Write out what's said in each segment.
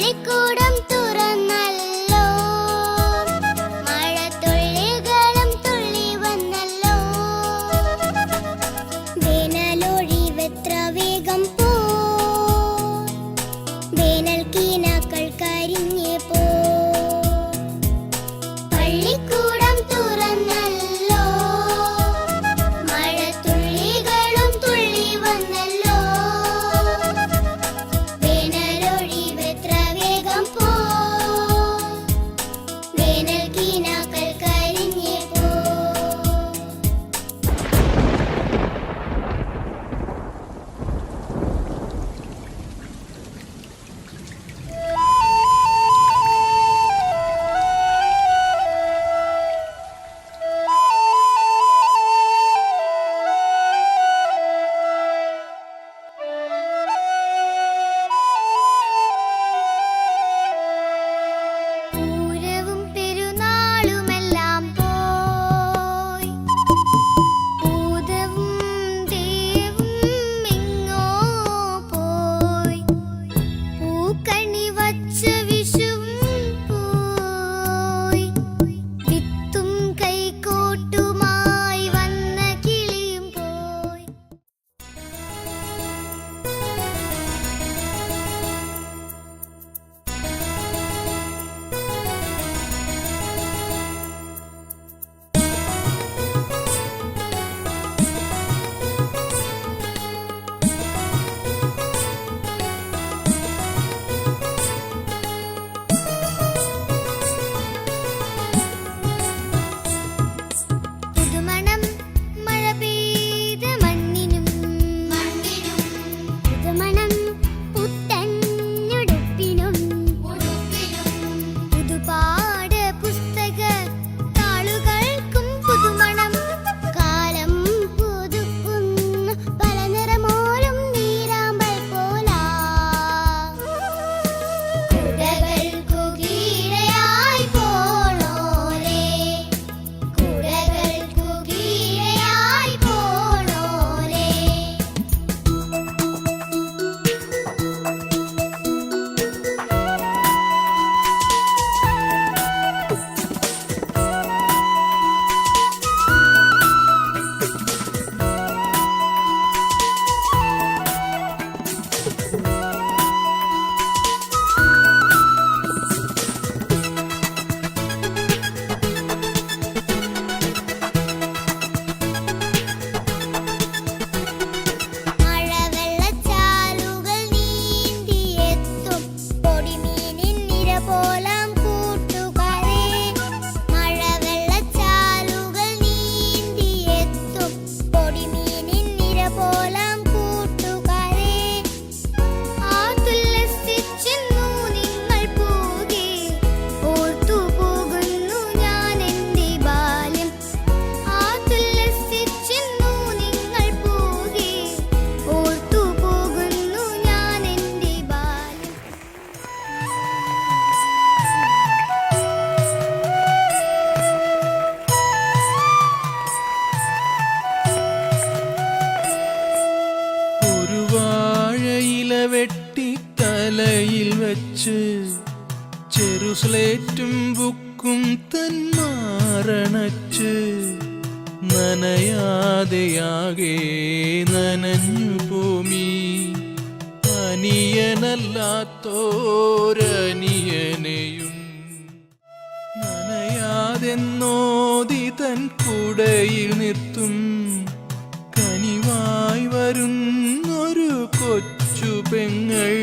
കുഴിക്കൂടം തുറന്നല്ലോ. മഴത്തുള്ളികളും വന്നല്ലോ വെച്ച് ചെറുസ്ലേറ്റും ബുക്കും തന്മാറണച്ച് നനയാതെയാകെ നനഞ്ഞു ഭൂമി. അനിയനല്ലാത്തോരനിയനെയും നനയാതെന്നോതി തൻ കൂടയിൽ നിർത്തും. കനിവായി വരുന്നൊരു കൊച്ചു പെങ്ങൾ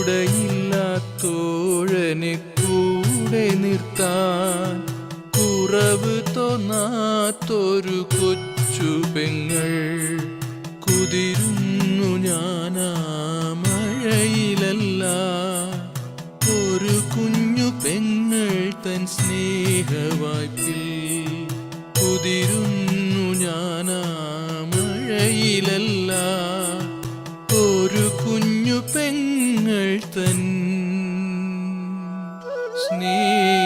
കൂടെയില്ലാത്തോഴനെ കൂടെ നിർത്താൻ. കുറവ് തോന്നാത്തൊരു കൊച്ചു പെങ്ങൾ. കുതിരുന്നു ഞാനാ മഴയിലല്ല. ഒരു കുഞ്ഞു പെങ്ങൾ തൻ സ്നേഹവായ്പിൽ. കുതിരുന്നു ഞാനാ മഴയിലല്ലാ. Sneeze.